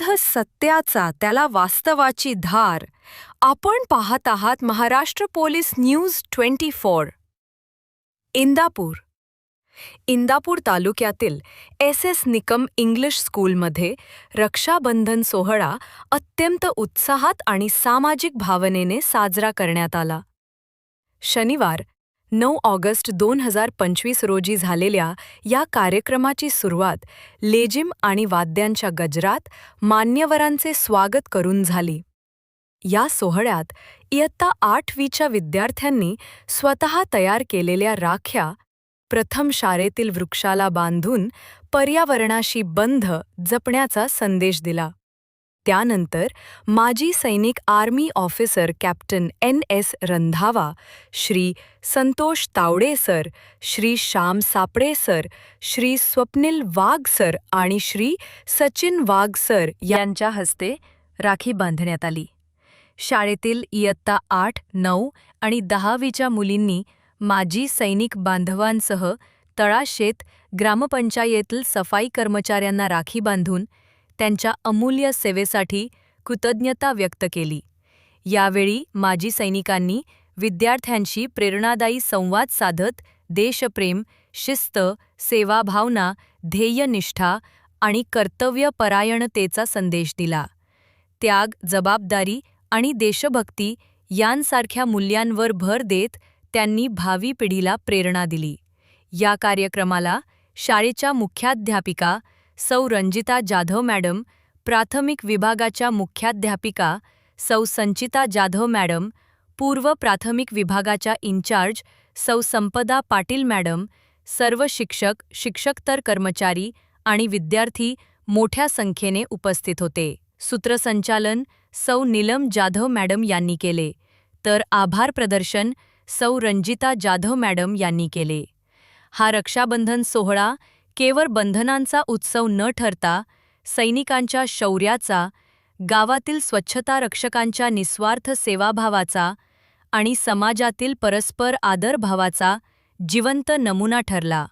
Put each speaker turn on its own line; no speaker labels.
शोध सत्याचा त्याला वास्तवाची धार. आपण पाहत आहात Maharashtra police news twenty four. Indapur. Indapur तालुक्यातील एस एस निकम इंग्लिश स्कूलमध्ये रक्षाबंधन सोहळा अत्यंत उत्साहात आणि सामाजिक भावनेने साजरा करण्यात आला. शनिवार नऊ ऑगस्ट दोन हजार पंचवीस रोजी झालेल्या या कार्यक्रमाची सुरुवात लेजिम आणि वाद्यांच्या गजरात मान्यवरांचे स्वागत करून झाली. या सोहळ्यात इयत्ता आठवीच्या विद्यार्थ्यांनी स्वतः तयार केलेल्या राख्या प्रथम शाळेतील वृक्षाला बांधून पर्यावरणाशी बंध जपण्याचा संदेश दिला. त्यानंतर माजी सैनिक army officer captain N S Randhawa Shri Santosh Tawde sir Shri Shyam Sapde sir Shri Swapnil Wagh sir आणि श्री सचिन वाघ सर यांच्या हस्ते राखी बांधण्यात आली. शाळेतील इयत्ता आठ नऊ आणि दहावीच्या मुलींनी माजी सैनिक बांधवांसह तळाशेत ग्रामपंचायतील सफाई कर्मचाऱ्यांना राखी बांधून त्यांच्या अमूल्य सेवेसाठी कृतज्ञता व्यक्त केली. यावेळी माजी सैनिकांनी विद्यार्थ्यांशी प्रेरणादायी संवाद साधत देशप्रेम शिस्त सेवाभावना ध्येयनिष्ठा आणि कर्तव्यपरायणतेचा संदेश दिला. त्याग जबाबदारी आणि देशभक्ती यांसारख्या मूल्यांवर भर देत त्यांनी भावी पिढीला प्रेरणा दिली. या कार्यक्रमाला शाळेच्या मुख्याध्यापिका सौ रंजिता जाधव मॅडम प्राथमिक विभागाच्या मुख्याध्यापिका सौ संचिता जाधव मॅडम पूर्व प्राथमिक विभागाच्या इंचार्ज सौ संपदा पाटील मॅडम सर्व शिक्षक शिक्षकतर कर्मचारी आणि विद्यार्थी मोठ्या संख्येने उपस्थित होते. सूत्रसंचालन सौ नीलम जाधव मॅडम यांनी केले. तर आभार प्रदर्शन सौ रंजिता जाधव मॅडम यांनी केले. हा रक्षाबंधन सोहळा केवळ बंधनांचा उत्सव न ठरता सैनिकांच्या शौर्याचा गावातील स्वच्छता रक्षकांच्या निस्वार्थ सेवाभावाचा आणि समाजातील परस्पर आदरभावाचा जिवंत नमुना ठरला.